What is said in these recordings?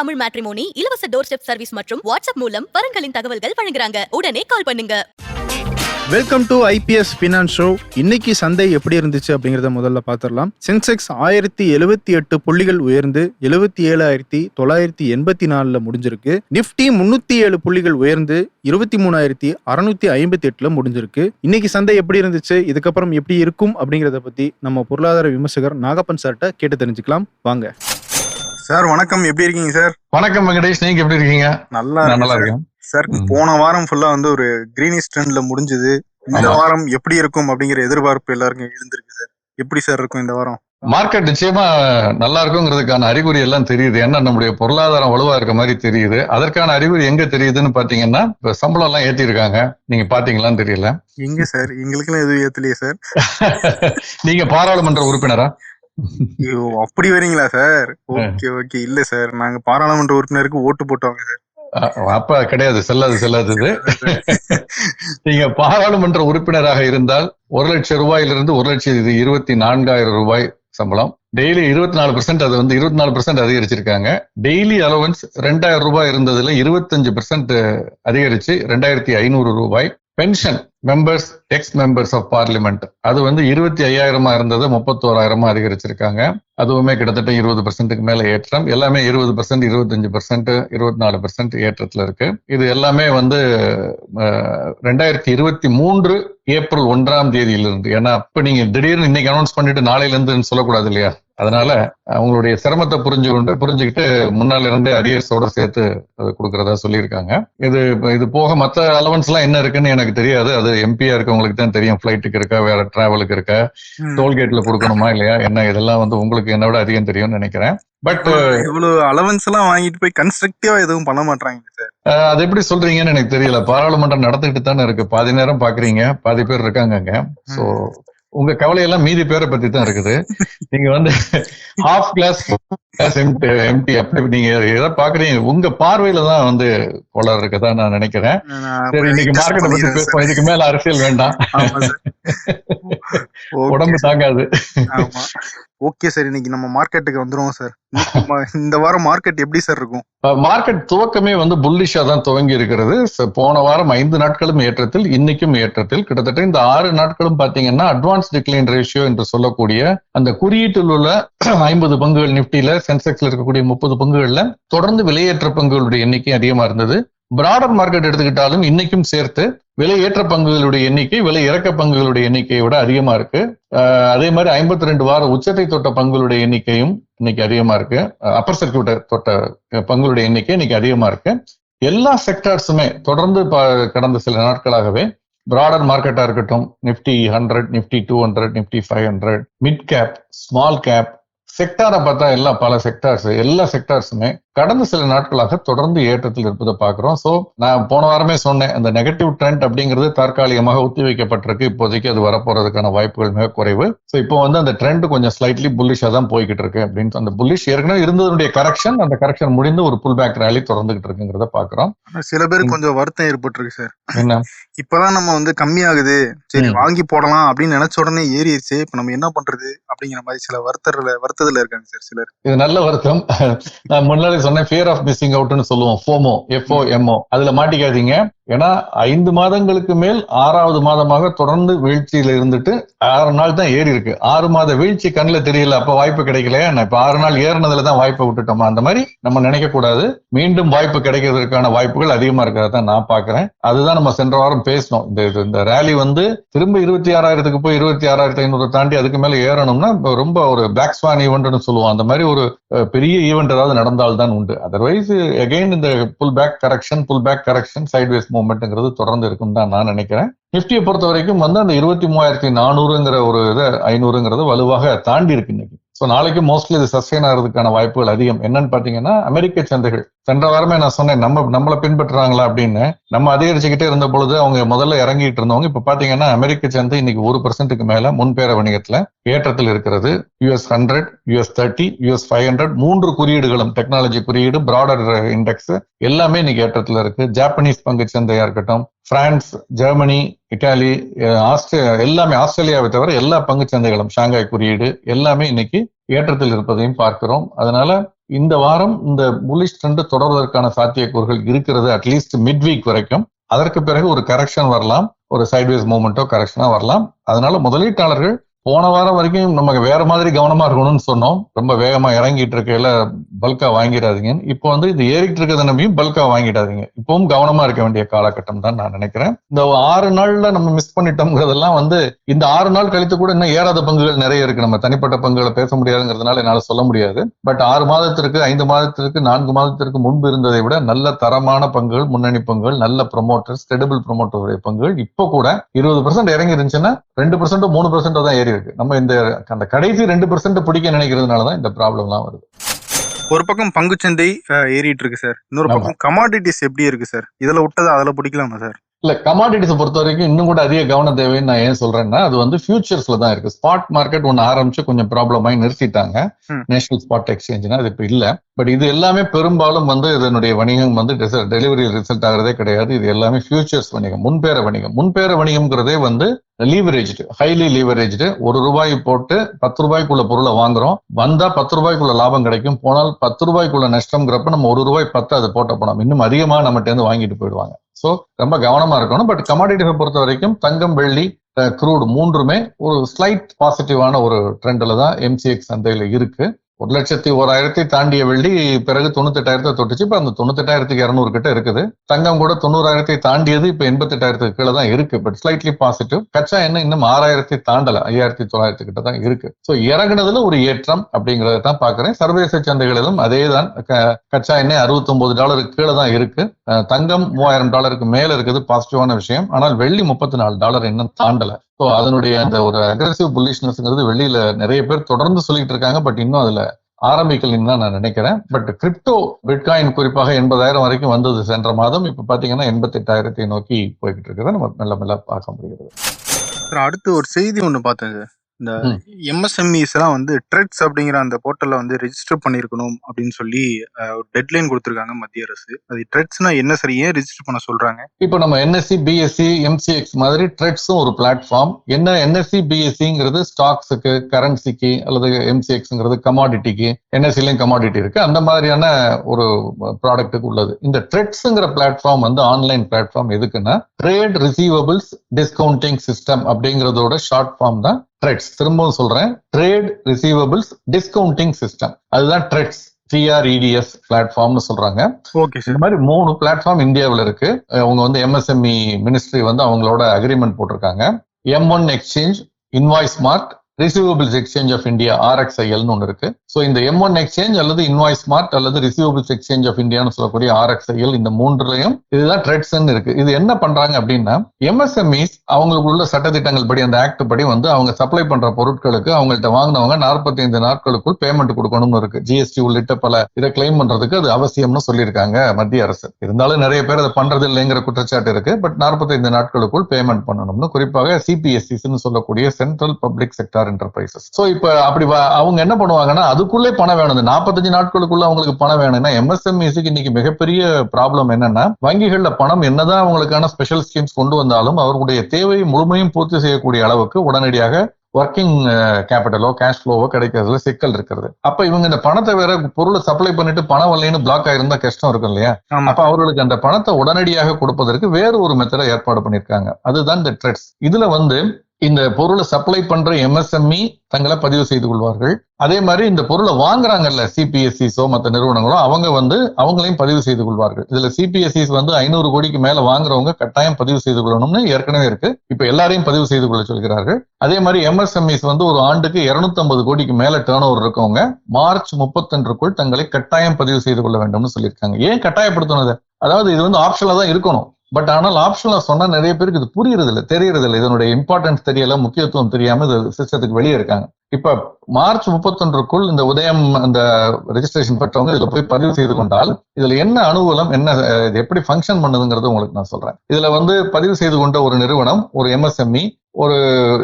Tamil matrimony இலவச door step service மற்றும் WhatsApp மூலம் வரன்களின் தகவல்கள் வழங்குறாங்க. உடனே கால் பண்ணுங்க. Welcome to IPS finance show இன்னைக்கு சந்தை எப்படி இருந்துச்சு அப்படிங்கறத முதல்ல பார்த்துடலாம். சென்செக்ஸ் ஆயிரத்தி எழுபத்தி எட்டு புள்ளிகள் உயர்ந்து எழுபத்தி ஏழாயிரத்தி தொள்ளாயிரத்தி எண்பத்தி நாலுல முடிஞ்சிருக்கு. நிப்டி முன்னூத்தி ஏழு புள்ளிகள் உயர்ந்து இருபத்தி மூணாயிரத்தி அறுநூத்தி ஐம்பத்தி எட்டுல முடிஞ்சிருக்கு. இன்னைக்கு சந்தை எப்படி இருந்துச்சு இதுக்கப்புறம் எப்படி இருக்கும் அப்படிங்கறத பத்தி நம்ம பொருளாதார விமர்சகர் நாகப்பன் சார்கிட்ட கேட்டு தெரிஞ்சுக்கலாம். வாங்க. சார் வணக்கம். எப்படி இருக்கீங்க சார்? வணக்கம் வெங்கடேஷ். நீங்க எப்படி இருக்கீங்க? நல்லா நல்லா இருக்கேன். சார். போன வாரம் ஃபுல்லா வந்து ஒரு கிரீனிஷ் ட்ரெண்ட்ல முடிஞ்சது. இந்த. வாரம் எப்படி இருக்கும் அப்படிங்கிற எதிர்பார்ப்பு எல்லாருக்கும் எழுந்திருக்கு சார். எப்படி சார் இருக்கும் இந்த வாரம்? மார்க்கெட் நிச்சயமா நல்லா இருக்குங்கிறதுக்கான அறிகுறி எல்லாம் தெரியுது. ஏன்னா நம்முடைய பொருளாதாரம் வலுவா இருக்க மாதிரி தெரியுது. அதற்கான அறிகுறி எங்க தெரியுதுன்னு பாத்தீங்கன்னா இப்ப சம்பளம் எல்லாம் ஏத்தி இருக்காங்க நீங்க பாத்தீங்களான்னு தெரியல. எங்க சார்? எங்களுக்கெல்லாம் எதுவும் ஏத்தலையே சார். நீங்க பாராளுமன்ற உறுப்பினரா? அப்படி வரீங்களா சார்? Okay okay. இல்ல சார். நாங்க பாராளுமன்ற உறுப்பினருக்கு ஓட்டு போட்டவங்க சார். அப்ப கிடையாது. செல்லாது செல்லாது நீங்க பாராளுமன்ற உறுப்பினராக இருந்தால் ஒரு லட்சம் ரூபாயிலிருந்து ஒரு லட்சத்தி இருபத்தி நான்காயிரம் ரூபாய் சம்பளம். டெய்லி இருபத்தி நாலு பெர்சென்ட் அது வந்து இருபத்தி நாலு பெர்சென்ட் அதிகரிச்சிருக்காங்க. டெய்லி அலவன்ஸ் ரெண்டாயிரம் ரூபாய் இருந்ததுல இருபத்தஞ்சு பெர்சென்ட் அதிகரிச்சு ரெண்டாயிரத்தி ஐநூறு ரூபாய். Pension members ex members of parliament அது வந்து இருபத்தி ஐயாயிரமா இருந்தது முப்பத்தோராயிரமா அதிகரிச்சிருக்காங்க. அதுவுமே கிட்டத்தட்ட இருபது பர்சன்ட்டுக்கு மேல ஏற்றம். எல்லாமே இருபது பர்சன்ட் இருபத்தஞ்சு பர்சன்ட் இருபத்தி நாலு பர்சன்ட் ஏற்றத்துல இருக்கு. இது எல்லாமே வந்து ரெண்டாயிரத்தி இருபத்தி மூன்று ஏப்ரல் ஒன்றாம் தேதியிலிருந்து. ஏன்னா அப்ப நீங்க திடீர்னு இன்னைக்கு அனௌன்ஸ் பண்ணிட்டு நாளையில இருந்து சொல்லக்கூடாது இல்லையா? அதனால அவங்களுடைய சிரமத்தை புரிஞ்சு கொண்டு புரிஞ்சுக்கிட்டு முன்னால இருந்தே அரியர்ஸோட சேர்த்து அதை கொடுக்கறதா சொல்லியிருக்காங்க. இது இது போக மற்ற அலவன்ஸ் எல்லாம் என்ன இருக்குன்னு எனக்கு தெரியாது. அது எம்பியா இருக்கவங்களுக்கு தான் தெரியும். ஃபிளைட்டுக்கு இருக்கா வேற டிராவலுக்கு இருக்கா? டோல்கேட்ல கொடுக்கணுமா இல்லையா? என்ன இதெல்லாம் வந்து உங்களுக்கு என்ன விட அதிகம் தெரியும்னு நினைக்கிறேன். பட் இவ்வளவு அலவன்ஸ் எல்லாம் வாங்கிட்டு போய் கன்ஸ்ட்ரக்டிவா எதுவும் பண்ண மாட்டாங்க சார். அது எப்படி சொல்றீங்கன்னு எனக்கு தெரியல. பாராளுமன்றம் நடந்துகிட்டு தானே இருக்கு. பாதி நேரம் பாக்குறீங்க. பாதி பேர் இருக்காங்க அங்க சோ உங்க கவலையெல்லாம் மீதி பேரை பத்தி தான் இருக்குது. நீங்க வந்து ஹாஃப் கிளாஸ் எம்டி அப்படி நீங்க எதை பாக்குறீங்க உங்க பார்வையில தான் வந்து கோளாறு இருக்கதா நான் நினைக்கிறேன். நான் சரி இன்னைக்கு மார்க்கெட்டை பத்தி பேசுவோம். இதுக்கு மேல அரசியல் வேண்டாம். உடம்பு தாங்காது. ஓகே சார் இன்னைக்கு நம்ம மார்க்கெட்டுக்கு வந்துருவோம் சார் இந்த வாரம் மார்க்கெட் எப்படி சார் இருக்கும்? மார்க்கெட் துவக்கமே வந்து புல்லிஷா தான் துவங்கி இருக்கிறது. போன வாரம் ஐந்து நாட்களும் ஏற்றத்தில் இன்னைக்கும் ஏற்றத்தில். கிட்டத்தட்ட இந்த ஆறு நாட்களும் பாத்தீங்கன்னா அட்வான்ஸ் டிக்ளைன் ரேஷியோ என்று சொல்லக்கூடிய அந்த குறியீட்டில் உள்ள ஐம்பது பங்குகள் நிப்டியில சென்செக்ஸ்ல இருக்கக்கூடிய முப்பது பங்குகள்ல தொடர்ந்து விலையேற்ற பங்குகளுடைய எண்ணிக்கை அதிகமா இருந்தது. பிராடர் மார்க்கெட் எடுத்துக்கிட்டாலும் இன்னைக்கும் சேர்த்து விலை ஏற்ற பங்குகளுடைய எண்ணிக்கை விலை இறக்க பங்குகளுடைய எண்ணிக்கையை விட அதிகமா இருக்கு. அதே மாதிரி ஐம்பத்தி ரெண்டு வார உச்சத்தை தொட்ட பங்குகளுடைய எண்ணிக்கையும் இன்னைக்கு அதிகமா இருக்கு. அப்பர் சர்க்கியூட்டை தொட்ட பங்குகளுடைய எண்ணிக்கை இன்னைக்கு அதிகமா இருக்கு. எல்லா செக்டார்ஸுமே தொடர்ந்து ப- கடந்த சில நாட்களாகவே பிராடர் மார்க்கெட்டா இருக்கட்டும் Nifty hundred Nifty two hundred Nifty five hundred mid cap small cap செக்டாரை பார்த்தா எல்லா பல செக்டார்ஸ் எல்லா செக்டார்ஸுமே கடந்த சில நாட்களாக தொடர்ந்து ஏற்றத்தில் இருப்பதை பார்க்கிறோம். சோ நான் போன வாரமே சொன்னேன் அந்த நெகட்டிவ் ட்ரெண்ட் அப்படிங்கிறது தற்காலிகமாக ஒத்தி வைக்கப்பட்டிருக்கு. இப்போதைக்கு அது வரப்போறதுக்கான வாய்ப்புகள் மிக குறைவு. சோ இப்போ வந்து அந்த ட்ரெண்ட் கொஞ்சம் ஸ்லைட்லி புல்லிஷா தான் போய்கிட்டு இருக்கு அப்படின்னு அந்த புல்லிஷ் ஏற்கனவே இருந்ததுடைய கரெக்ஷன் அந்த கரெக்ஷன் முடிந்து ஒரு புல் பேக் ரேலி தொடர்ந்துகிட்டு இருக்குங்கிறத பாக்குறோம் சில பேருக்கு கொஞ்சம் வருத்தம் ஏற்பட்டிருக்கு சார். என்ன? இப்பதான் நம்ம வந்து கம்மியாகுது. சரி. வாங்கி போடலாம் அப்படின்னு நினைச்ச உடனே ஏறிடுச்சு. இப்ப நம்ம என்ன பண்றது அப்படிங்கிற மாதிரி சில வருத்தத்துல வருத்தத்துல இருக்காங்க சார் சிலர். இது நல்ல வருத்தம். நான் முன்னாடி சொன்னேன் ஃபியர் ஆஃப் மிஸ்ஸிங் அவுட்னு சொல்லுவோம் ஃபோமோ எஃப்ஓ எம்ஓ அதுல மாட்டிக்காதீங்க. ஏன்னா ஐந்து மாதங்களுக்கு மேல் ஆறாவது மாதமாக தொடர்ந்து வீழ்ச்சியில இருந்துட்டு ஆறு நாள் தான் ஏறி இருக்கு. ஆறு மாத வீழ்ச்சி கண்ணில் தெரியல அப்ப வாய்ப்பு கிடைக்கல நான் இப்ப ஆறு நாள் ஏறினதுல தான் வாய்ப்பை விட்டுட்டோமா? அந்த மாதிரி நம்ம நினைக்க கூடாது மீண்டும் வாய்ப்பு கிடைக்கிறதுக்கான வாய்ப்புகள் அதிகமா இருக்கிறத நான் பாக்குறேன் அதுதான் நம்ம சென்ற வாரம் பேசணும் இந்த இந்த ரேலி வந்து திரும்ப இருபத்தி ஆறாயிரத்துக்கு போய் இருபத்தி ஆறாயிரத்தி ஐநூறு தாண்டி அதுக்கு மேல ஏறணும்னா ரொம்ப ஒரு பிளாக் ஸ்வான் ஈவெண்ட்னு சொல்லுவோம். அந்த மாதிரி ஒரு பெரிய ஈவெண்ட் ஏதாவது நடந்தால் தான் உண்டு. அதர்வைஸ் எகைன் இந்த pull back correction pull back correction sideways மூமெண்ட்டுங்கிறது தொடர்ந்து இருக்கும் தான் நான் நினைக்கிறேன். நிப்டியை பொறுத்த வரைக்கும் வந்து அந்த இருபத்தி மூவாயிரத்தி நானூறுங்கிற ஒரு இதை ஐநூறுங்கிறது வலுவாக தாண்டி இருக்கு இன்னைக்கு. ஸோ நாளைக்கு மோஸ்ட்லி இது சஸ்டெயின் ஆகிறதுக்கான வாய்ப்புகள் அதிகம். என்னன்னு பார்த்தீங்கன்னா அமெரிக்க சந்தைகள். சென்ற வாரமே நான் சொன்னேன் நம்ம நம்மளை பின்பற்றுறாங்களா அப்படின்னு. நம்ம அதிகரிச்சுக்கிட்டே இருந்த பொழுது அவங்க முதல்ல இறங்கிட்டு இருந்தவங்க இப்போ பார்த்தீங்கன்னா அமெரிக்க சந்தை இன்னைக்கு ஒரு பர்சன்ட்டுக்கு மேல முன்பேர வணிகத்துல ஏற்றத்தில் இருக்கிறது. US hundred US thirty US five hundred மூன்று குறியீடுகளும் டெக்னாலஜி குறியீடு பிராடர் இண்டெக்ஸ் எல்லாமே இன்னைக்கு ஏற்றத்தில் இருக்கு. ஜாப்பனீஸ் பங்கு சந்தையா இருக்கட்டும் பிரான்ஸ் ஜெர்மனி இட்டாலி ஆஸ்திரே எல்லாமே ஆஸ்திரேலியாவை தவிர எல்லா பங்கு சந்தைகளும் ஷாங்காய் குறியீடு எல்லாமே இன்னைக்கு ஏற்றத்தில் இருப்பதையும் பார்க்கிறோம். அதனால இந்த வாரம் இந்த புலிஷ் ட்ரெண்ட் தொடர்வதற்கான சாத்தியக்கூறுகள் இருக்கிறது அட்லீஸ்ட் மிட் வீக் வரைக்கும். அதற்கு பிறகு ஒரு கரெக்ஷன் வரலாம். ஒரு சைட்வேஸ் மூவ்மெண்ட்டோ கரெக்ஷனா வரலாம். அதனால முதலீட்டாளர்கள் போன வாரம் வரைக்கும் நமக்கு வேற மாதிரி கவனமா இருக்கணும்னு சொன்னோம். ரொம்ப வேகமா இறங்கிட்டு இருக்கையில பல்கா வாங்கிடாதீங்க. இப்போ வந்து இது ஏறிட்டு இருக்கிறத நம்பியும் பல்கா வாங்கிடாதீங்க. இப்பவும் கவனமா இருக்க வேண்டிய காலகட்டம் தான் நான் நினைக்கிறேன். இந்த ஆறு நாள்ல நம்ம மிஸ் பண்ணிட்டோம்ங்கிறதெல்லாம் வந்து இந்த ஆறு நாள் கழித்து கூட இன்னும் ஏறாத பங்குகள் நிறைய இருக்கு. நம்ம தனிப்பட்ட பங்குகளை பேச முடியாதுங்கிறதுனால என்னால சொல்ல முடியாது. பட் ஆறு மாதத்திற்கு ஐந்து மாதத்திற்கு நான்கு மாதத்திற்கு முன்பு இருந்ததை விட நல்ல தரமான பங்குகள் முன்னணி பங்குகள் நல்ல ப்ரொமோட்டர்ஸ் கிரெடிபிள் ப்ரொமோட்டருடைய பங்குகள் இப்போ கூட இருபது பர்சன்ட் இறங்கி இருந்துச்சுன்னா ரெண்டு பர்சன்ட் மூணு பர்சன்ட் தான் ஏறி இருக்கு. நம்ம இந்த அந்த கடைசி ரெண்டு பர்சன்ட் பிடிக்க நினைக்கிறதுனால தான் இந்த ப்ராப்ளம்லாம் வருது. ஒரு பக்கம் பங்குச்சந்தை ஏறிட்டு இருக்கு சார். இன்னொரு. பக்கம் கமாடிட்டிஸ் எப்படி இருக்கு சார்? இதுல விட்டதை? அதுல பிடிக்கலாமா சார்? இல்ல கமாடிட்டிஸை பொறுத்த வரைக்கும் இன்னும் கூட அதிக கவனம் தேவைன்னு நான் ஏன் சொல்றேன்னா அது வந்து ஃபியூச்சர்ஸ்ல தான் இருக்கு. ஸ்பாட் மார்க்கெட் ஒன்னு ஆரம்பிச்சு கொஞ்சம் ப்ராப்ளம் ஆகி நிறுத்திட்டாங்க. நேஷனல் ஸ்பாட் எக்ஸ்சேஞ்ச்னா அது இப்ப இல்ல. பட் இது எல்லாமே பெரும்பாலும் வந்து இதனுடைய வணிகம் வந்து டெலிவரி ரிசல்ட் ஆகிறதே கிடையாது. இது எல்லாமே ஃபியூச்சர்ஸ் வணிகம் முன்பேற வணிகம். முன்பேற வணிகம்ங்கிறதே வந்து லீவரேஜ்டு ஹைலி லீவரேஜ்டு ஒரு ரூபாய் போட்டு பத்து ரூபாய்க்குள்ள பொருளை வாங்குறோம். வந்தா பத்து ரூபாய்க்குள்ள லாபம் கிடைக்கும். போனால் பத்து ரூபாய்க்குள்ள நஷ்டம்ங்கிறப்ப நம்ம ஒரு ரூபாய் பத்து அதை போட்ட போனோம். இன்னும் அதிகமாக நம்மகிட்ட இருந்து வாங்கிட்டு போயிடுவாங்க. ஸோ ரொம்ப கவனமா இருக்கணும். பட் கமாடிட்டிஸை பொறுத்த வரைக்கும் தங்கம் வெள்ளி க்ரூட் மூன்றுமே ஒரு ஸ்லைட் பாசிட்டிவான ஒரு ட்ரெண்டில் தான் எம்சிஎக்ஸ் சந்தையில் இருக்கு. ஒரு லட்சத்தி ஓராயிரத்தி தாண்டிய வெள்ளி பிறகு தொண்ணூத்தெட்டாயிரத்தை தொட்டுச்சு. இப்போ அந்த தொண்ணூத்தெட்டாயிரத்துக்கு இரநூறு கிட்ட இருக்குது. தங்கம் கூட தொண்ணூறாயிரத்தை தாண்டியது இப்போ எண்பத்தெட்டாயிரத்துக்கு கீழே தான் இருக்கு. பட் ஸ்லைட்லி பாசிட்டிவ் கச்சா என்ன இன்னும் ஆறாயிரத்தி தாண்டல. ஐயாயிரத்தி தொள்ளாயிரத்து கிட்ட தான் இருக்கு. ஸோ இறங்குனதுல ஒரு ஏற்றம் அப்படிங்கறத தான் பாக்குறேன் சர்வதேச சந்தைகளிலும் அதே தான் க- கச்சா எண்ணெய் அறுபத்தி டாலருக்கு கீழே தான் இருக்கு. தங்கம் மூவாயிரம் டாலருக்கு மேல இருக்குது. பாசிட்டிவான விஷயம். ஆனால் வெள்ளி முப்பத்தி நாலு டாலர் இன்னும் தாண்டல. ஸோ அதனுடைய அந்த ஒரு அக்ரஸிவ் புல்லிஷ்னஸ்ங்கிறது வெளியில நிறைய பேர் தொடர்ந்து சொல்லிட்டு இருக்காங்க. பட் இன்னும் அதுல ஆரம்பிக்கலன்னு தான் நான் நினைக்கிறேன். பட் கிரிப்டோ பிட்காயின் குறிப்பாக எண்பதாயிரம் வரைக்கும் வந்தது சென்ற மாதம். இப்போ பார்த்தீங்கன்னா எண்பத்தெட்டாயிரத்தை நோக்கி போய்கிட்டு இருக்கிறத நம்ம மெல்ல மெல்ல பார்க்க முடிகிறது. அடுத்து ஒரு செய்தி ஒன்று பார்த்தேன் இந்த. எம்எஸ்எம்இஸ் எல்லாம் வந்து ட்ரெட்ஸ் அப்படிங்கிற அந்த போர்ட்டல்ல வந்து ரெஜிஸ்டர் பண்ணிருக்கணும் அப்படின்னு சொல்லி ஒரு டெட்லைன் கொடுத்திருக்காங்க மத்திய அரசு. அது ட்ரெட்ஸ்னா என்ன சார்? ஏன் ரெஜிஸ்டர் பண்ண சொல்றாங்க? இப்போ நம்ம என்எஸ்சி பிஎஸ்சி எம்சிஎக்ஸ் மாதிரி ட்ரெட்ஸும் ஒரு பிளாட்ஃபார்ம் என்ன என்எஸ்சி பிஎஸ்சிங்கிறது ஸ்டாக்ஸுக்கு கரன்சிக்கு அல்லது எம்சிஎக்ஸ்ங்கிறது கமாடிட்டிக்கு என்எஸ்சிலையும் கமாடிட்டி இருக்கு. அந்த மாதிரியான ஒரு ப்ராடக்ட்டுக்கு உள்ளது. இந்த ட்ரெட்ஸுங்கிற பிளாட்ஃபார்ம் வந்து ஆன்லைன் பிளாட்ஃபார்ம் எதுக்குன்னா ட்ரேட் ரிசீவபிள்ஸ் டிஸ்கவுண்டிங் சிஸ்டம் அப்படிங்கிறதோட ஷார்ட் ஃபார்ம் தான் ட்ரெட்ஸ் திரும்பவும் சொல்றேன். ட்ரேட் ரிசீவபிள்ஸ் டிஸ்கவுண்டிங் சிஸ்டம் அதுதான் TReDS T R E D S பிளாட்ஃபார்ம்னு சொல்றாங்க. ஓகே இந்த மாதிரி மூணு பிளாட்ஃபார்ம் இந்தியாவில் இருக்கு. அவங்க வந்து எம்எஸ்எம்இ மினிஸ்ட்ரி வந்து அவங்களோட அக்ரிமெண்ட் போட்டிருக்காங்க. M one exchange invoice mart receivables exchange of India ஆர்எக்ஸ்ஐஎல்னு ஒன்று இருக்கு. ஸோ இந்த எம் ஒன் எக்ஸ்சேஞ்ச் அல்லது இன்வாய்ஸ் மார்ட் அல்லது ரிசீவபிள்ஸ் எக்ஸ்சேஞ்ச் ஆஃப் இந்தியான்னு சொல்லக்கூடிய ஆர்எக்ஸ்ஐஎல் இந்த மூன்றுலையும் இதுதான் ட்ரெட்ஸ்ன்னு இருக்கு. இது என்ன பண்றாங்க அப்படின்னா எம்எஸ்எம்இஸ் அவங்களுக்கு உள்ள சட்டத்திட்டங்கள் படி அந்த ஆக்ட் படி வந்து அவங்க சப்ளை பண்ற பொருட்களுக்கு அவங்கள்ட்ட வாங்கினவங்க 45 நாட்களுக்குள் பேமெண்ட் கொடுக்கணும்னு இருக்கு. ஜிஎஸ்டி உள்ளிட்ட பல இதை கிளைம் பண்றதுக்கு அது அவசியம்னு சொல்லியிருக்காங்க மத்திய அரசு. இருந்தாலும் நிறைய பேர் அதை பண்றது இல்லைங்கிற குற்றச்சாட்டு இருக்கு. பட் 45 நாட்களுக்குள் பேமெண்ட் பண்ணணும்னு குறிப்பாக சிபிஎஸ்சின்னு சொல்லக்கூடிய central public sector enterprises so இப்ப அப்படி அவங்க என்ன பண்ணுவாங்கன்னா அதுக்குள்ளே பணம் வேணும். இந்த 45 நாட்களுக்குள்ள அவங்களுக்கு பணம் வேணும்னா எம்எஸ்எம்இசிக்கு இன்னைக்கு மிகப்பெரிய ப்ராப்ளம் என்னன்னா வங்கிகள்ல பணம் என்னதான் அவங்களுக்கான ஸ்பெஷல் ஸ்கீம்ஸ் கொண்டு வந்தாலும் அவர்களுடைய தேவையை முழுமையும் பூர்த்தி செய்யக்கூடிய அளவுக்கு உடனடியாக ஒர்க்கிங் கேபிட்டலோ கேஷ் ஃப்ளோவோ கிடைக்கிறதுல சிக்கல் இருக்கிறது. அப்ப இவங்க இந்த பணத்தை வேற பொருளை சப்ளை பண்ணிட்டு பணம் வரலைன்னு பிளாக் ஆயிருந்தா கஷ்டம் இருக்கும் இல்லையா? அப்ப அவர்களுக்கு அந்த பணத்தை உடனடியாக கொடுப்பதற்கு வேறு ஒரு மெத்தடை ஏற்பாடு பண்ணிருக்காங்க அதுதான் இந்த ட்ரெட்ஸ் இதுல வந்து இந்த பொருளை சப்ளை பண்ற எம்எஸ்எம்இ தங்களை பதிவு செய்து கொள்வார்கள். அதே மாதிரி இந்த பொருளை வாங்குறாங்கல்ல சிபிஎஸ்சிஸோ மற்ற நிறுவனங்களோ அவங்க வந்து அவங்களையும் பதிவு செய்து கொள்வார்கள். இதுல சிபிஎஸ்சிஸ் வந்து ஐநூறு கோடிக்கு மேல வாங்குறவங்க கட்டாயம் பதிவு செய்து கொள்ளணும்னு ஏற்கனவே இருக்கு. இப்ப எல்லாரையும் பதிவு செய்து கொள்ள சொல்கிறார்கள். அதே மாதிரி எம்எஸ்எம்இஸ் வந்து ஒரு ஆண்டுக்கு 250 கோடிக்கு மேல டேர்ன் ஓவர் இருக்கவங்க மார்ச் முப்பத்தொன்றுக்குள் தங்களை கட்டாயம் பதிவு செய்து கொள்ள வேண்டும்னு சொல்லியிருக்காங்க. ஏன் கட்டாயப்படுத்தினது அதாவது இது வந்து ஆப்ஷனலா தான் இருக்கணும். பட் ஆனால் ஆப்ஷனலாக சொன்னா நிறைய பேருக்கு இது புரியறது இல்லை தெரியறது இல்லை இதனுடைய இம்பார்ட்டன்ஸ் தெரியல முக்கியத்துவம் தெரியாமல் இது சிஸ்டத்துக்கு வெளியே இருக்காங்க. இப்ப மார்ச் முப்பத்தொன்றுக்குள் இந்த உதயம் அந்த ரெஜிஸ்ட்ரேஷன் பெற்றவங்க இதுல போய் பதிவு செய்து கொண்டால் இதுல என்ன அனுகூலம் என்ன இது எப்படி ஃபங்க்ஷன் பண்ணுதுங்கிறது உங்களுக்கு நான் சொல்றேன். இதுல வந்து பதிவு செய்து கொண்ட ஒரு நிறுவனம் ஒரு எம்எஸ்எம்இ ஒரு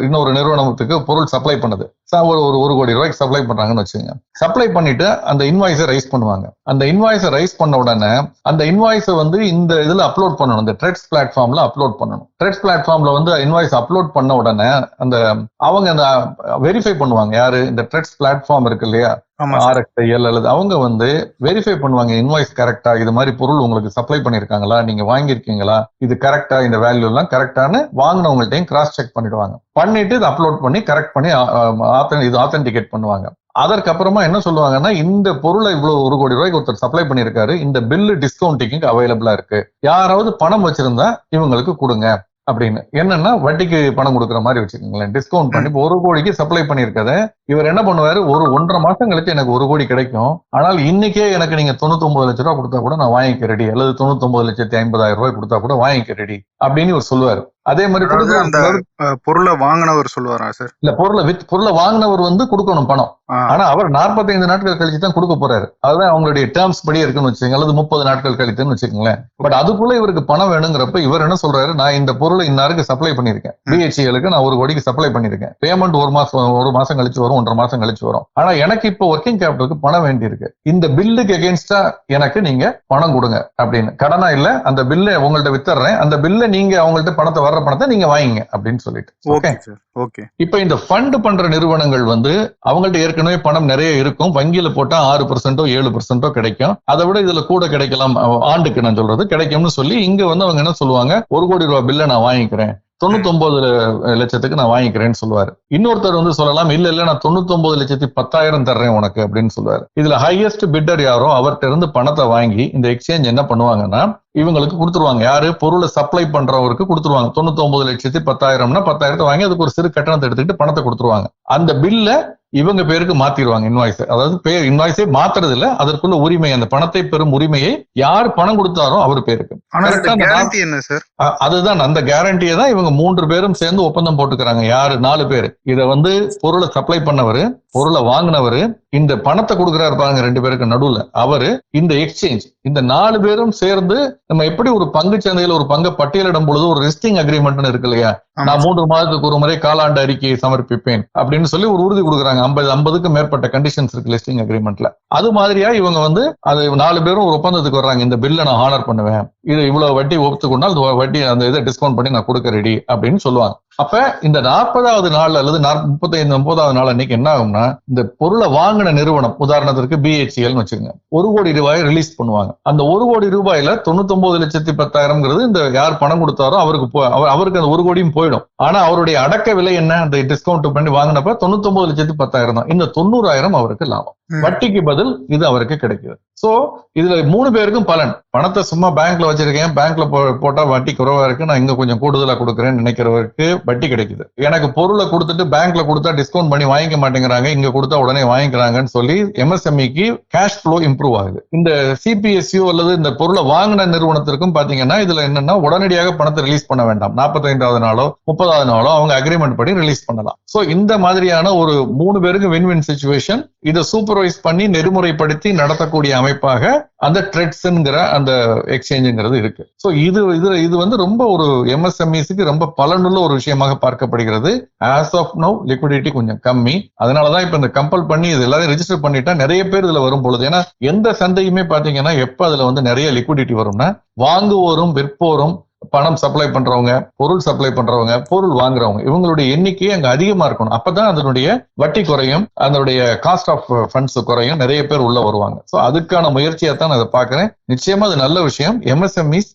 இன்னொரு நிறுவனத்துக்கு பொருள் சப்ளை பண்ணுது. ஒரு ஒரு ஒரு கோடி ரூபாய்க்கு சப்ளை பண்றாங்கன்னு வச்சுங்க சப்ளை பண்ணிட்டு அந்த இன்வாய்ஸை ரைஸ் பண்ணுவாங்க. அந்த இன்வாய்ஸை ரைஸ் பண்ண உடனே அந்த இன்வாய்ஸை வந்து இந்த இதுல அப்லோட் பண்ணணும். இந்த ட்ரெட்ஸ் பிளாட்ஃபார்ம்ல அப்லோட் பண்ணணும். ட்ரெட்ஸ் பிளாட்ஃபார்ம்ல வந்து இன்வாய்ஸ் அப்லோட் பண்ண உடனே அந்த அவங்க அந்த வெரிஃபை பண்ணுவாங்க. யாரு? இந்த ட்ரெட்ஸ் பிளாட்ஃபார்ம் இருக்கு இல்லையா? ஆர்எக்ஸ்ஐஎல் அல்லது அவங்க வந்து வெரிஃபை பண்ணுவாங்க. இன்வாய்ஸ் கரெக்டா இது மாதிரி பொருள் உங்களுக்கு சப்ளை பண்ணிருக்காங்களா? நீங்க வாங்கியிருக்கீங்களா? இது கரெக்டா இந்த வேல்யூ எல்லாம் கரெக்டானு வாங்கினவங்கள்ட்டையும் கிராஸ் செக் பண்ணிடுவாங்க. பண்ணிட்டு இதை அப்லோட் பண்ணி கரெக்ட் பண்ணி இது ஆத்தென்டிகேட் பண்ணுவாங்க. அதற்கப்புறமா என்ன சொல்லுவாங்கன்னா இந்த பொருளை இவ்வளவு ஒரு கோடி ரூபாய்க்கு ஒருத்தர் சப்ளை பண்ணிருக்காரு இந்த பில்லு டிஸ்கவுண்டிங்க அவைலபிளா இருக்கு. யாராவது பணம் வச்சிருந்தா இவங்களுக்கு கொடுங்க அப்படின்னு. என்னன்னா வட்டிக்கு பணம் கொடுக்குற மாதிரி வச்சுக்கோங்களேன். டிஸ்கவுண்ட் பண்ணி இப்போ ஒரு கோடிக்கு சப்ளை பண்ணியிருக்கத இவர் என்ன பண்ணுவாரு? ஒரு ஒன்றரை மாசம் கழிச்சு எனக்கு ஒரு கோடி கிடைக்கும். ஆனால் இன்னைக்கே எனக்கு நீங்க தொண்ணூத்தி ஒன்பது லட்ச ரூபா கொடுத்தா கூட நான் வாங்கிக்க ரெடி அல்லது தொண்ணூத்தி ஒன்பது லட்சத்தி ஐம்பதாயிரம் ரூபாய் கொடுத்தா கூட வாங்கிக்க ரெடி அப்படின்னு இவர் சொல்லுவாரு. அதே மாதிரி அந்த பொருளை வாங்கினவர் சொல்லுவாரா சார்? இல்ல பொருளை வித் பொருளை வாங்கினவர் வந்து கொடுக்கணும் பணம். ஆனா அவர் 45 நாட்கள் கழிச்சு தான் கொடுக்க போறாரு. அதுதான் அவங்களுடைய டேர்ம்ஸ் படி இருக்குன்னு வச்சுக்கோங்க அல்லது முப்பது நாட்கள் கழித்துன்னு வச்சுக்கோங்களேன். பட் அதுக்குள்ள இவருக்கு பணம் வேணுங்கிறப்ப இவர் என்ன சொல்றாரு? நான் இந்த பொருளை இன்னாருக்கு சப்ளை பண்ணிருக்கேன் பிஹெச்எலுக்கு நான் ஒரு கோடிக்கு சப்ளை பண்ணிருக்கேன் பேமெண்ட் ஒரு மாசம் ஒரு மாசம் கழிச்சு வரும் ஒன்றரை மாசம் கழிச்சு வரும். ஆனா எனக்கு இப்போ ஒர்க்கிங் கேபிட்டலுக்கு பணம் வேண்டியிருக்கு. இந்த பில்லுக்கு எகேன்ஸ்டா எனக்கு நீங்க பணம் கொடுங்க அப்படின்னு. கடனா இல்ல அந்த பில்லை உங்கள்ட்ட வித்துறேன் அந்த பில்லை நீங்க அவங்கள்ட்ட பணத்தை வர்ற பணத்தை நீங்க வாங்கிங்க அப்படின்னு சொல்லிட்டு. ஓகே ஓகே இப்ப இந்த ஃபண்ட் பண்ற நிறுவனங்கள் வந்து அவங்கள்ட்ட ஏற்கனவே பணம் நிறைய இருக்கும். வங்கியில போட்டா ஆறு பர்சன்டோ ஏழு பர்சன்டோ கிடைக்கும். அதை விட இதுல கூட கிடைக்கலாம். ஆண்டுக்கு நான் சொல்றது கிடைக்கும்னு சொல்லி இங்க வந்து அவங்க என்ன சொல்லுவாங்க? ஒரு கோடி ரூபாய் பில்லை நான் வாங்கிக்கிறேன். தொண்ணூத்தொன்பது லட்சத்துக்கு நான் வாங்கிக்கிறேன்னு சொல்லுவாரு. இன்னொருத்தர் வந்து சொல்லலாம் இல்ல இல்ல நான் தொண்ணூத்தொன்பது லட்சத்தி பத்தாயிரம் தர்றேன் உனக்கு அப்படின்னு சொல்லுவாரு. இதுல ஹையஸ்ட் பிட்டர் யாரோ அவர்கிட்ட இருந்து பணத்தை வாங்கி இந்த எக்ஸ்சேஞ்ச் என்ன பண்ணுவாங்கன்னா இவங்களுக்கு கொடுத்துருவாங்க. யாரு? பொருளை சப்ளை பண்றவருக்கு கொடுத்துருவாங்க. தொண்ணூத்தி ஒன்பது லட்சத்தி பத்தாயிரம்னா பத்தாயிரத்தை வாங்கி அதுக்கு ஒரு சிறு கட்டணத்தை எடுத்துக்கிட்டு பணத்தை கொடுத்துருவாங்க. அந்த பில்ல இவங்க பேருக்கு மாத்திடுவாங்க இன்வாய்ஸ் அதாவது பேர் இன்வாய்ஸே மாத்துறது இல்ல அதற்குள்ள உரிமை அந்த பணத்தை பெறும் உரிமையை யார் பணம் கொடுத்தாரோ அவர் பேருக்கு. அதுதான் அந்த கேரண்டியை தான் இவங்க மூன்று பேரும் சேர்ந்து ஒப்பந்தம் போட்டுக்கிறாங்க. யாரு? நாலு பேர். இத வந்து பொருளை சப்ளை பண்ணவரு பொருளை வாங்கினவரு இந்த பணத்தை கொடுக்குறாரு பாருங்க ரெண்டு பேருக்கு நடுவுல. அவரு இந்த எக்ஸ்சேஞ்ச் இந்த நாலு பேரும் சேர்ந்து நம்ம எப்படி ஒரு பங்கு சந்தையில ஒரு பங்கை பட்டியலிடும் பொழுது ஒரு லிஸ்டிங் அக்ரிமெண்ட்னு இருக்கு இல்லையா? நான் மூன்று மாதத்துக்கு ஒரு முறை காலாண்டு அறிக்கையை சமர்ப்பிப்பேன் அப்படின்னு சொல்லி ஒரு உறுதி கொடுக்குறாங்க. ஐம்பது ஐம்பதுக்கு மேற்பட்ட கண்டிஷன்ஸ் இருக்கு லிஸ்டிங் அக்ரிமெண்ட்ல அது மாதிரியா இவங்க வந்து அது நாலு பேரும் ஒரு ஒப்பந்தத்துக்கு வர்றாங்க. இந்த பில்லை நான் ஹானர் பண்ணுவேன். இது இவ்வளவு வட்டி ஒப்புத்துக்கொண்டால் இந்த வட்டி அந்த இதை டிஸ்கவுண்ட் பண்ணி நான் கொடுக்க ரெடி அப்படின்னு சொல்லுவாங்க. அப்ப இந்த நாற்பதாவது நாள் அல்லது முப்பத்தைந்து முப்பதாவது நாள் அன்னைக்கு என்ன ஆகும்னா இந்த பொருளை வாங்கின நிறுவனம் உதாரணத்திற்கு பிஹெச்எல் வச்சுக்கோங்க ஒரு கோடி ரூபாயை ரிலீஸ் பண்ணுவாங்க. அந்த ஒரு கோடி ரூபாயில தொண்ணூத்தி லட்சத்தி பத்தாயிரம்ங்கிறது இந்த யார் பணம் கொடுத்தாரோ அவருக்கு போ- அவர் அவருக்கு அந்த ஒரு கோடியும் போயிடும். ஆனா அவருடைய அடக்க விலை என்ன? அந்த டிஸ்கவுண்ட் பண்ணி வாங்கினப்ப தொண்ணூத்தி லட்சத்தி பத்தாயிரம் தான். இந்த தொண்ணூறாயிரம் அவருக்கு லாபம். வட்டிக்கு பதில் இது அவருக்கு கிடைக்குது. சோ இதுல மூணு பேருக்கும் பலன். பணத்தை சும்மா பேங்க்ல வச்சிருக்கேன். பேங்க்ல போ- போட்டா வட்டி குறைவா இருக்கு. நான் இங்க கொஞ்சம் கூடுதலா கொடுக்குறேன்னு நினைக்கிறவருக்கு வட்டி கிடைக்குது. எனக்கு பொருளை கொடுத்துட்டு பேங்க்ல கொடுத்தா டிஸ்கவுண்ட் பண்ணி வாங்கிக்க மாட்டேங்கிறாங்க. இங்க கொடுத்தா உடனே வாங்கிக்கிறாங்கன்னு சொல்லி எம்எஸ்எம்இக்கு கேஷ் ஃப்ளோ இம்ப்ரூவ் ஆகுது. இந்த சிபிஎஸ்யூ அல்லது இந்த பொருளை வாங்கின நிறுவனத்திற்கும் பாத்தீங்கன்னா இதுல என்னன்னா உடனடியாக பணத்தை ரிலீஸ் பண்ண வேண்டாம். நாற்பத்தைந்தாவது நாளோ முப்பதாவது நாளோ அவங்க அக்ரிமெண்ட் படி ரிலீஸ் பண்ணலாம். சோ இந்த மாதிரியான ஒரு மூணு பேருக்கு வின் வின் சுச்சுவேஷன் இதை சூப்பர்வைஸ் பண்ணி நெறிமுறைப்படுத்தி நடத்தக்கூடிய அமைப்பாக அந்த ட்ரெட்ஸ்ங்கிற அந்த எக்ஸ்சேஞ்சுங்கிறது இருக்கு. ஸோ இது இது இது வந்து ரொம்ப ஒரு எம்எஸ்எம்இஸுக்கு ரொம்ப பலனுள்ள ஒரு விஷயமாக பார்க்கப்படுகிறது. ஆஸ் ஆஃப் நோ லிக்விடிட்டி கொஞ்சம் கம்மி. அதனாலதான் இப்ப இந்த கம்பல் பண்ணி இது எல்லாரும் ரிஜிஸ்டர் பண்ணிட்டா நிறைய பேர் இதுல வரும் பொழுது. ஏன்னா எந்த சந்தையுமே பாத்தீங்கன்னா எப்ப அதுல வந்து நிறைய லிக்விடிட்டி வரும்னா வாங்குவோரும் விற்போரும் பணம் சப்ளை பண்றவங்க பொருள் சப்ளை பண்றவங்க பொருள் வாங்குறவங்க இவங்களுடைய எண்ணிக்கை அங்க அதிகமா இருக்கணும். அப்பதான் அதனுடைய வட்டி குறையும் அதனுடைய காஸ்ட் ஆஃப் ஃபண்ட்ஸ் குறையும் நிறைய பேர் உள்ள வருவாங்க. சோ அதுக்கான முயற்சியா தான் நான் இதை பாக்குறேன் நிச்சயமா அது நல்ல விஷயம். எம்எஸ்எம்இஸ்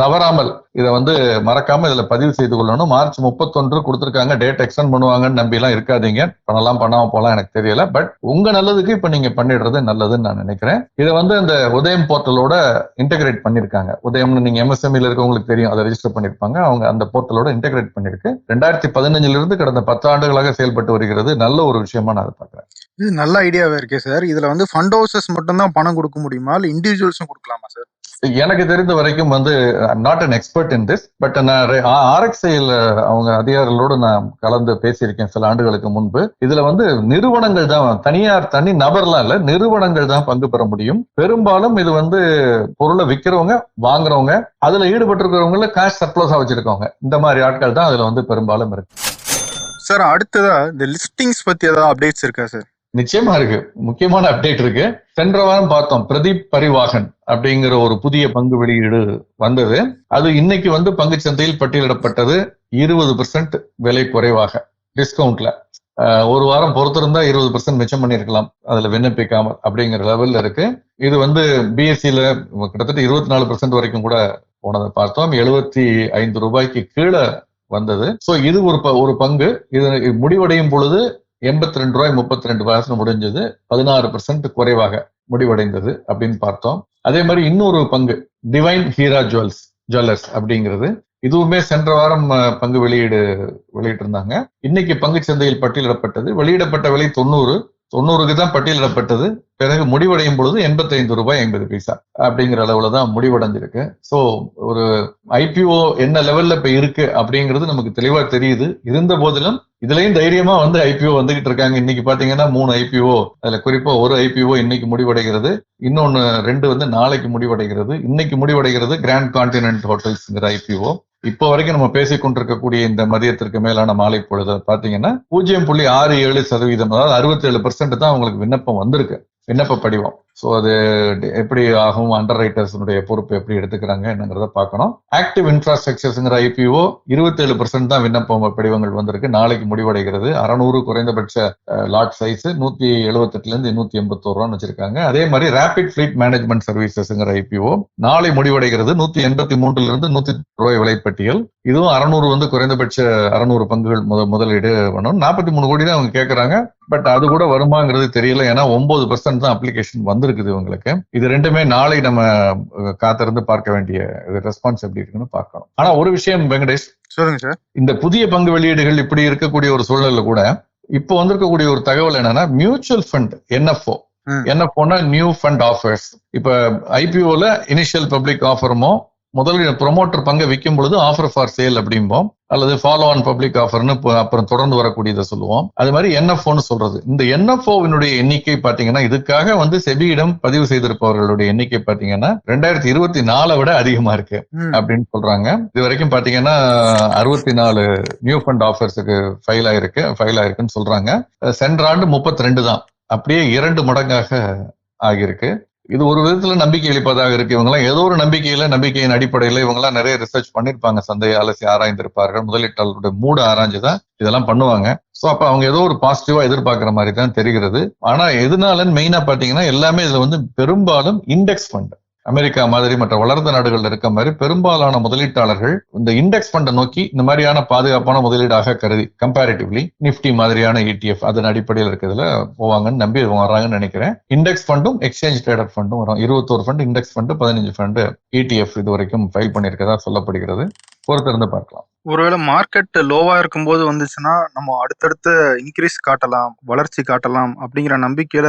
தவறாமல் இதை வந்து மறக்காம இதுல பதிவு செய்து கொள்ளணும். மார்ச் முப்பத்தொன்று கொடுத்துருக்காங்க. டேட் எக்ஸ்டெண்ட் பண்ணுவாங்கன்னு நம்பி எல்லாம் இருக்காதீங்க. பண்ணலாம் பண்ணாம போலாம் எனக்கு தெரியல. பட் உங்க நல்லதுக்கு இப்ப நீங்க பண்ணிடுறது நல்லதுன்னு நான் நினைக்கிறேன். இதை வந்து அந்த உதயம் போர்ட்டலோட இன்டெகிரேட் பண்ணிருக்காங்க உதயம்னு நீங்க எம்எஸ்எம்இல இருக்கவங்களுக்கு தெரியும். அதை ரெஜிஸ்டர் பண்ணிருப்பாங்க அவங்க அந்த போர்ட்டலோட இன்டகிரேட் பண்ணிருக்கு ரெண்டாயிரத்தி பதினஞ்சுல இருந்து கடந்த பத்து ஆண்டுகளாக செயல்பட்டு வருகிறது. நல்ல ஒரு விஷயமா நான் அதை பாக்குறேன் இது நல்ல ஐடியாவே இருக்கே சார் இதுல வந்து ஃபண்ட் ஹவுசஸ் மட்டும் தான் பணம் கொடுக்க முடியுமா? இல்ல இண்டிவிஜுவல்ஸும் கொடுக்கலாமா சார் எனக்கு தெரிந்த வரைக்கும் வந்து not an expert in this but நான் ஆர்எக்ஸ்ஐயில் அவங்க அதிகாரிகளோடு நான் கலந்து பேசியிருக்கேன் சில ஆண்டுகளுக்கு முன்பு. இதுல வந்து நிறுவனங்கள் தான் தனியார் தனி நபர்லாம் இல்லை நிறுவனங்கள் தான் பங்கு பெற முடியும். பெரும்பாலும் இது வந்து பொருளை விற்கிறவங்க வாங்குறவங்க அதுல ஈடுபட்டிருக்கிறவங்கள கேஷ் சர்ப்ளஸா வச்சிருக்கவங்க. இந்த மாதிரி ஆட்கள் தான் அதுல வந்து பெரும்பாலும் இருக்கு. சார் அடுத்ததா இந்த லிஸ்டிங்ஸ் பத்தி ஏதாவது அப்டேட்ஸ் இருக்கா சார் நிச்சயமா இருக்கு. முக்கியமான அப்டேட் இருக்கு. சென்ற வாரம் பார்த்தோம் பிரதீப் பரிவாகன் அப்படிங்கிற ஒரு புதிய பங்கு வெளியீடு வந்தது. அது இன்னைக்கு வந்து பங்கு சந்தையில் பட்டியலிடப்பட்டது. இருபது பெர்சன்ட் விலை குறைவாக டிஸ்கவுண்ட்ல ஒரு வாரம் பொறுத்திருந்தா இருபது பெர்சன்ட் மிச்சம் பண்ணிருக்கலாம் அதுல விண்ணப்பிக்காம அப்படிங்கிற லெவல்ல இருக்கு. இது வந்து பிஎஸ்சியில கிட்டத்தட்ட இருபத்தி நாலு பெர்சன்ட் வரைக்கும் கூட போனதை பார்த்தோம். எழுபத்தி ஐந்து ரூபாய்க்கு கீழே வந்தது. ஸோ இது ஒரு ப- ஒரு பங்கு. இது முடிவடையும் பொழுது எண்பத்தி ரெண்டு ரூபாய் முப்பத்தி ரெண்டு பர்சன்ட் முடிஞ்சது. பதினாறு பெர்சென்ட் குறைவாக முடிவடைந்தது அப்படின்னு பார்த்தோம். அதே மாதிரி இன்னொரு பங்கு டிவைன் ஹீரா ஜுவல்ஸ் ஜுவல்லர்ஸ் அப்படிங்கிறது. இதுவுமே சென்ற வாரம் பங்கு வெளியீடு வெளியிட்டிருந்தாங்க. இன்னைக்கு பங்கு சந்தையில் பட்டியலிடப்பட்டது. வெளியிடப்பட்ட விலை தொண்ணூறு தொண்ணூறுக்கு தான் பட்டியலிடப்பட்டது. பிறகு முடிவடையும் பொழுது 85 ரூபாய் ஐம்பது பைசா அப்படிங்கிற அளவுல தான் முடிவடைஞ்சிருக்கு. ஸோ ஒரு ஐபிஓ என்ன லெவல்ல இப்ப இருக்கு அப்படிங்கிறது நமக்கு தெளிவா தெரியுது. இருந்த போதிலும் இதுலயும் தைரியமா வந்து ஐபிஓ வந்துகிட்டு இருக்காங்க. இன்னைக்கு பாத்தீங்கன்னா மூணு ஐபிஓ அதுல குறிப்பா ஒரு ஐபிஓ இன்னைக்கு முடிவடைகிறது. இன்னொன்னு ரெண்டு வந்து நாளைக்கு முடிவடைகிறது. இன்னைக்கு முடிவடைகிறது கிராண்ட் கான்டினென்ட் ஹோட்டல்ஸ்ங்கிற ஐபிஓ இப்போ வரைக்கும் நம்ம பேசிக்கொண்டிருக்கக்கூடிய இந்த மதியத்திற்கு மேலான மாலை பொழுது பாத்தீங்கன்னா பூஜ்ஜியம் புள்ளி ஆறு ஏழு சதவீதம் அதாவது அறுபத்தி ஏழு தான் உங்களுக்கு விண்ணப்பம் வந்திருக்கு. விண்ணப்ப படிவம். ஸோ அது எப்படி ஆகும்? அண்டர் ரைட்டர்ஸினுடைய பொறுப்பு எப்படி எடுத்துக்கிறாங்க? என்னங்கிறத பார்க்கணும். ஆக்டிவ் இன்ஃப்ராஸ்ட்ரக்சர்ஸ்ங்கிற ஐபிஓ இருபத்தேழு பர்சன்ட் தான் விண்ணப்பம் படிவங்கள் வந்திருக்கு. நாளைக்கு முடிவடைகிறது. அறநூறு குறைந்தபட்ச லாட் சைஸ் நூத்தி எழுபத்தெட்டுல இருந்து நூத்தி எண்பத்தோரு ரூபான்னு வச்சிருக்காங்க. அதே மாதிரி ரேபிட் ஃபிளீட் மேனேஜ்மெண்ட் சர்வீசஸ்ங்கிற ஐபிஓ நாளை முடிவடைகிறது. நூத்தி எண்பத்தி மூன்றுல இருந்து நூத்தி ரூபாய் விலைப்பட்டியல். இதுவும் அறநூறு வந்து குறைந்தபட்ச அறநூறு பங்குகள் முத முதலீடு பண்ணணும் நாற்பத்தி மூணு கோடி தான் அவங்க கேட்கறாங்க பட் அது கூட வருமாங்கிறது தெரியல. ஏன்னா ஒன்பது பர்சன்ட் தான் அப்ளிகேஷன் வந்து வந்திருக்குது இவங்களுக்கு. இது ரெண்டுமே நாளை நம்ம காத்திருந்து பார்க்க வேண்டிய ரெஸ்பான்ஸ் எப்படி இருக்குன்னு பார்க்கணும். ஆனா ஒரு விஷயம் வெங்கடேஷ் சொல்லுங்க சார். இந்த புதிய பங்கு வெளியீடுகள் இப்படி இருக்கக்கூடிய ஒரு சூழல்ல கூட இப்போ வந்திருக்கக்கூடிய ஒரு தகவல் என்னன்னா மியூச்சுவல் ஃபண்ட் என்எஃப்ஓ ம். என்எஃப்ஓனா நியூ ஃபண்ட் ஆஃபர்ஸ் இப்ப ஐபிஓல இனிஷியல் பப்ளிக் ஆஃபருமோ முதல்ல ப்ரொமோட்டர் பங்கை விற்கும் பொழுது ஆஃபர் ஃபார் சேல் அப்படிம்போம் அல்லது ஃபாலோ ஆன் பப்ளிக் ஆஃபர்னு அப்புறம் தொடர்ந்து வரக்கூடியதை சொல்லுவோம். அது மாதிரி என்எஃப்ஓன்னு சொல்றது. இந்த என்எஃப்ஓவினுடைய எண்ணிக்கை பாத்தீங்கன்னா இதுக்காக வந்து செபியிடம் பதிவு செய்திருப்பவர்களுடைய எண்ணிக்கை பாத்தீங்கன்னா ரெண்டாயிரத்தி இருபத்தி நாலை விட அதிகமா இருக்கு. அப்படின்னு சொல்றாங்க. இது வரைக்கும் பாத்தீங்கன்னா அறுபத்தி நாலு நியூ ஃபண்ட் ஆஃபர்ஸுக்கு ஃபைல் ஆயிருக்கு. ஃபைல் ஆயிருக்குன்னு சொல்றாங்க. சென்ற ஆண்டு முப்பத்தி ரெண்டு தான். அப்படியே இரண்டு மடங்காக ஆகியிருக்கு. இது ஒரு விதத்துல நம்பிக்கை அளிப்பதாக இருக்கு. இவங்கெல்லாம் ஏதோ ஒரு நம்பிக்கையில நம்பிக்கையின் அடிப்படையில இவங்கெல்லாம் நிறைய ரிசர்ச் பண்ணிருப்பாங்க. சந்தையை அலசி ஆராய்ந்திருப்பார்கள். முதலீட்டாளருடைய மூட ஆராய்ஞ்சுதான் இதெல்லாம் பண்ணுவாங்க. சோ அப்ப அவங்க ஏதோ ஒரு பாசிட்டிவா எதிர்பார்க்கிற மாதிரி தான் தெரிகிறது. ஆனா எதனாலன்னு மெயினா பாத்தீங்கன்னா எல்லாமே இதுல வந்து பெரும்பாலும் இண்டெக்ஸ் ஃபண்ட் அமெரிக்கா மாதிரி மற்ற வளர்ந்த நாடுகளில் இருக்க மாதிரி பெரும்பாலான முதலீட்டாளர்கள் இந்த இண்டெக்ஸ் ஃபண்டை நோக்கி இந்த மாதிரியான பாதுகாப்பான முதலீடாக கருதி கம்பேரிட்டிவ்லி நிப்டி மாதிரியான இடிஎஃப் அதன் அடிப்படையில் இருக்கிறதுல போவாங்கன்னு நம்பி வராங்கன்னு வர்றாங்கன்னு நினைக்கிறேன். இண்டெக்ஸ் ஃபண்டும் எக்ஸ்சேஞ்ச் ட்ரேடர் ஃபண்டும் வரும். இருபத்தோரு ஃபண்ட் இண்டெக்ஸ் ஃபண்டு பதினஞ்சு ஃபண்டு இடிஎஃப் இது வரைக்கும் ஃபைல் பண்ணியிருக்கதா சொல்லப்படுகிறது. பொறுத்திருந்து பார்க்கலாம். ஒருவேளை மார்க்கெட் லோவா இருக்கும்போது வந்துச்சுன்னா நம்ம அடுத்தடுத்த இன்க்ரீஸ் காட்டலாம் வளர்ச்சி காட்டலாம் அப்படிங்கிற நம்பிக்கையில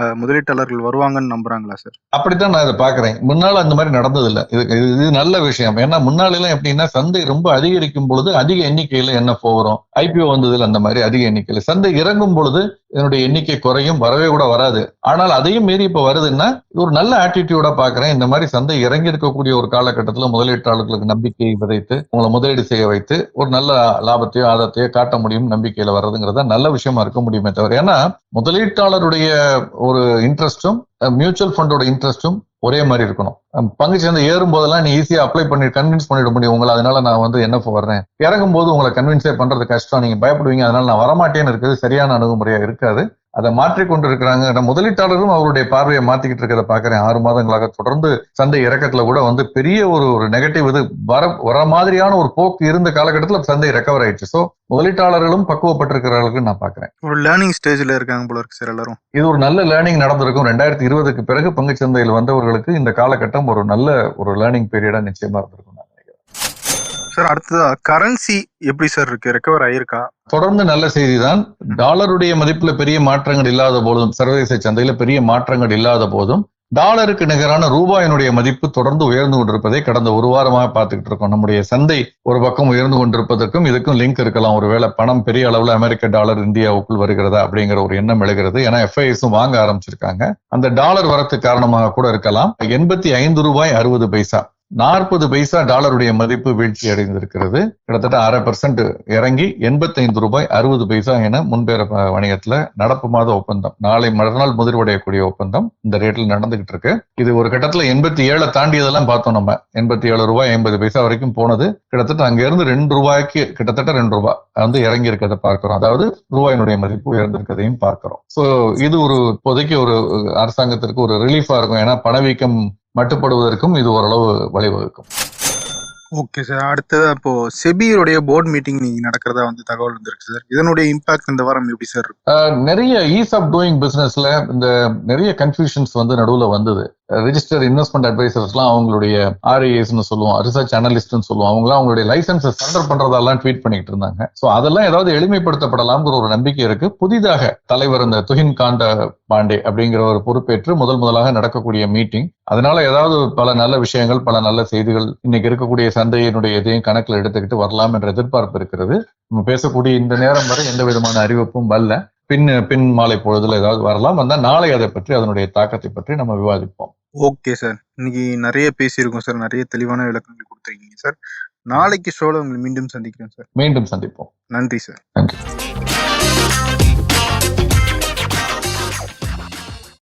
அஹ், முதலீட்டாளர்கள் வருவாங்கன்னு நம்புறாங்களா சார் அப்படித்தான் நான் இதை பாக்குறேன் முன்னால அந்த மாதிரி நடந்தது இல்ல இது இது- இது நல்ல விஷயம். ஏன்னா முன்னால எல்லாம் எப்படின்னா சந்தை ரொம்ப அதிகரிக்கும் பொழுது அதிக எண்ணிக்கையில என்ன போகிறோம் ஐபிஓ வந்ததுல அந்த மாதிரி அதிக எண்ணிக்கையில. சந்தை இறங்கும் பொழுது என்னுடைய எண்ணிக்கை குறையும் வரவே கூட வராது. ஆனால் அதையும் மீறி இப்ப வருதுன்னா இது ஒரு நல்ல ஆட்டிடியூடா பாக்குறேன் இந்த மாதிரி சந்தை இறங்கி இருக்கக்கூடிய ஒரு காலகட்டத்துல முதலீட்டாளர்களுக்கு நம்பிக்கையை விதைத்து உங்களை முதலீடு செய்ய வைத்து ஒரு நல்ல லாபத்தையோ ஆதாரத்தையோ காட்ட முடியும் நம்பிக்கையில வர்றதுங்கிறத நல்ல விஷயமா இருக்க முடியுமே தவிர ஏன்னா முதலீட்டாளருடைய ஒரு இன்ட்ரெஸ்டும் மியூச்சுவல் ஃபண்டோட இன்ட்ரெஸ்டும் ஒரே மாதிரி இருக்கணும். பங்கு சந்தை ஏறும் போதெல்லாம் நீ ஈஸியா அப்ளை பண்ணி கன்வின்ஸ் பண்ணிட முடியும். உங்களை அதனால நான் வந்து என்ன வர்றேன்? இறங்கும் போது உங்களை கன்வின்ஸே பண்றது கஷ்டம். நீங்க பயப்படுவீங்க. அதனால நான் வரமாட்டேன்னு இருக்கிறது சரியான அணுகுமுறையா இருக்காது. அதை மாற்றிக் கொண்டு இருக்கிறாங்க நம்ம முதலீட்டாளரும் அவருடைய பார்வையை மாத்திக்கிட்டு இருக்கிறத பாக்குறேன் ஆறு மாதங்களாக தொடர்ந்து சந்தை இறக்கத்துல கூட வந்து பெரிய ஒரு ஒரு நெகட்டிவ் இது வர வர மாதிரியான ஒரு போக்கு இருந்த காலகட்டத்துல சந்தை ரெக்கவர் ஆயிடுச்சு. சோ முதலீட்டாளர்களும் பக்குவப்பட்டிருக்கிறார்கள் நான் பாக்குறேன் ஒரு லேர்னிங் ஸ்டேஜ்ல இருக்காங்க போல இருக்கு சார் எல்லாரும். இது ஒரு நல்ல லேர்னிங் நடந்திருக்கும். ரெண்டாயிரத்தி இருபதுக்கு பிறகு பங்குச் சந்தையில் வந்தவர்களுக்கு இந்த காலகட்டம் ஒரு நல்ல ஒரு லேர்னிங் பீரியடா நிச்சயமா இருந்திருக்கும். சார் அடுத்ததா கரன்சி எப்படி சார் இருக்கு? ரெக்கவர் ஆயிருக்கா? தொடர்ந்து நல்ல செய்தி தான் டாலருடைய மதிப்புல பெரிய மாற்றங்கள் இல்லாத போதும் சர்வதேச சந்தையில பெரிய மாற்றங்கள் இல்லாத போதும் டாலருக்கு நிகரான ரூபாயினுடைய மதிப்பு தொடர்ந்து உயர்ந்து கொண்டிருப்பதை கடந்த ஒரு வாரமாக பார்த்துக்கிட்டு இருக்கோம். நம்முடைய சந்தை ஒரு பக்கம் உயர்ந்து கொண்டிருப்பதற்கும் இதுக்கும் லிங்க் இருக்கலாம். ஒருவேளை பணம் பெரிய அளவில் அமெரிக்க டாலர் இந்தியாவுக்குள் வருகிறதா அப்படிங்கிற ஒரு எண்ணம் எழுகிறது. ஏன்னா எஃப்ஐஎஸும் வாங்க ஆரம்பிச்சிருக்காங்க. அந்த டாலர் வரத்து காரணமாக கூட இருக்கலாம். எண்பத்தி ஐந்து ரூபாய் அறுபது பைசா. நாற்பது பைசா டாலருடைய மதிப்பு வீழ்ச்சி அடைந்திருக்கிறது. கிட்டத்தட்ட அரை பர்சன்ட் இறங்கி எண்பத்தைந்து ரூபாய் அறுபது பைசா என முன்பேற வணிகத்துல நடப்பு மாத ஒப்பந்தம் நாளை மறுநாள் முதிர்வடையக்கூடிய ஒப்பந்தம் இந்த ரேட்ல நடந்துகிட்டு இருக்கு. இது ஒரு கட்டத்துல எண்பத்தி ஏழை தாண்டியதெல்லாம் பார்த்தோம் நம்ம. எண்பத்தி ஏழு ரூபாய் ஐம்பது பைசா வரைக்கும் போனது. கிட்டத்தட்ட அங்க இருந்து ரெண்டு ரூபாய்க்கு கிட்டத்தட்ட ரெண்டு ரூபாய் வந்து இறங்கி இருக்கிறத பார்க்கிறோம். அதாவது ரூபாயினுடைய மதிப்பு உயர்ந்திருக்கிறதையும் பார்க்கிறோம். சோ இது ஒரு இப்போதைக்கு ஒரு அரசாங்கத்திற்கு ஒரு ரிலீஃபா இருக்கும். ஏன்னா பணவீக்கம் மட்டுப்படுவதற்கும் இது ஓரளவு வழிவகுக்கும். ஓகே சார் அடுத்தது அப்போ செபியோடைய போர்ட் மீட்டிங் நீங்க நடக்கிறதா வந்து தகவல் வந்திருக்கு சார் இதனுடைய இம்பாக்ட் இந்த வாரம் எப்படி சார் நிறைய ஈஸ் ஆஃப் டூயிங் பிசினஸ்ல இந்த நிறைய கன்ஃபியூஷன்ஸ் வந்து நடுவுல வந்தது. ரிஜிஸ்டர் இன்வெஸ்ட்மெண்ட் அட்வைசர்ஸ்லாம் அவங்களுடைய ஆர்ஏஎஸ்னு சொல்லுவோம் ரிசர்ச் அனலிஸ்ட்னு சொல்லுவோம் அவங்களாம் அவங்களுடைய லைசன்ஸை சரண்டர் பண்றதெல்லாம் ட்வீட் பண்ணிட்டு இருந்தாங்க. ஸோ அதெல்லாம் ஏதாவது எளிமைப்படுத்தப்படலாம்ங்கிற ஒரு நம்பிக்கை இருக்கு. புதிதாக தலைவர் இந்த துஹின் காண்ட பாண்டே அப்படிங்கிற ஒரு பொறுப்பேற்று முதல் முதலாக நடக்கக்கூடிய மீட்டிங் அதனால ஏதாவது பல நல்ல விஷயங்கள் பல நல்ல செய்திகள் இன்னைக்கு இருக்கக்கூடிய சந்தையினுடைய இதையும் கணக்கில் எடுத்துக்கிட்டு வரலாம் என்ற எதிர்பார்ப்பு இருக்கிறது. நம்ம பேசக்கூடிய இந்த நேரம் வரை எந்த விதமான அறிவிப்பும் வரல பின் பின் மாலை பொழுதுல ஏதாவது வரலாம். வந்தா நாளை அதை பற்றி அதனுடைய தாக்கத்தை பற்றி நம்ம விவாதிப்போம். ஓகே சார் இன்னைக்கு நிறைய பேசியிருக்கோம் சார் நிறைய தெளிவான விளக்கங்கள் கொடுத்துருக்கீங்க சார் நாளைக்கு ஷோல உங்களை மீண்டும் சந்திக்கிறேன் சார் மீண்டும் சந்திப்போம். நன்றி சார் நன்றி.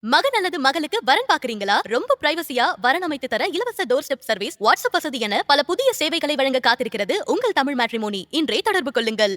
மகன் அல்லது மகளுக்கு வரன் பாக்குறீங்களா ரொம்ப பிரைவசியா வரன் அமைத்து தர இலவச டோர் ஸ்டெப் சர்வீஸ் வாட்ஸ்அப் வசதி என பல புதிய சேவைகளை வழங்க காத்திருக்கிறது உங்கள் தமிழ் மேட்ரிமோனி இன்றே தொடர்பு கொள்ளுங்கள்.